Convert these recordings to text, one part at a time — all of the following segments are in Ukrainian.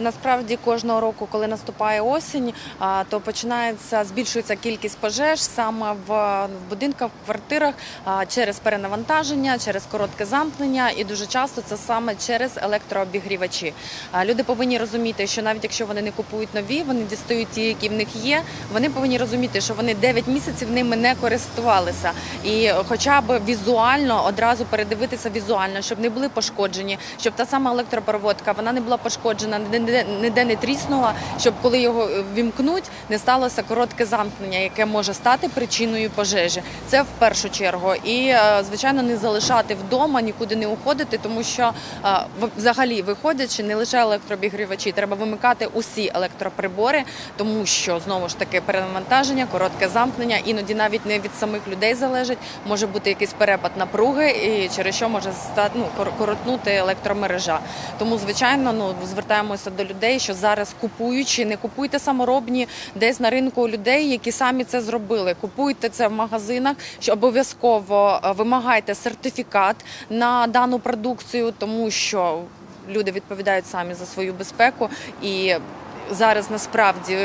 Насправді кожного року, коли наступає осінь, то починається збільшується кількість пожеж саме в будинках, в квартирах через перенавантаження, через коротке замкнення, і дуже часто це саме через електрообігрівачі. Люди повинні розуміти, що навіть якщо вони не купують нові, вони дістають ті, які в них є. Вони повинні розуміти, що вони 9 місяців ними не користувалися, і хоча б візуально одразу передивитися візуально, щоб не були пошкоджені, щоб та сама електропроводка вона не була пошкоджена, ніде, ніде не тріснула, щоб коли його е, вімкнуть, не сталося коротке замкнення, яке може стати причиною пожежі. Це в першу чергу. І е, звичайно не залишати вдома, нікуди не уходити, тому що е, взагалі виходячи не лише електрообігрівачі, треба вимикати усі електроприбори, тому що знову ж таки перенавантаження, коротке замкнення, іноді навіть не від самих людей залежить. Може бути якийсь перепад напруги, і через що може стати ну, коротнути електромережа. Тому, звичайно, ну звертаємося до людей, що зараз купуючи, не купуйте саморобні десь на ринку у людей, які самі це зробили. Купуйте це в магазинах, що обов'язково е, вимагайте сертифікат на дану продукцію, тому що люди відповідають самі за свою безпеку і зараз насправді.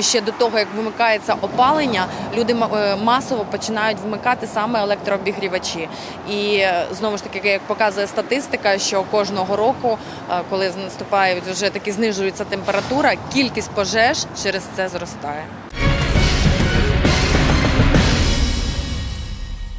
Ще до того, як вимикається опалення, люди е, масово починають вмикати саме електрообігрівачі. І е, знову ж таки, як показує статистика, що кожного року, е, коли наступає вже таки знижується температура, кількість пожеж через це зростає.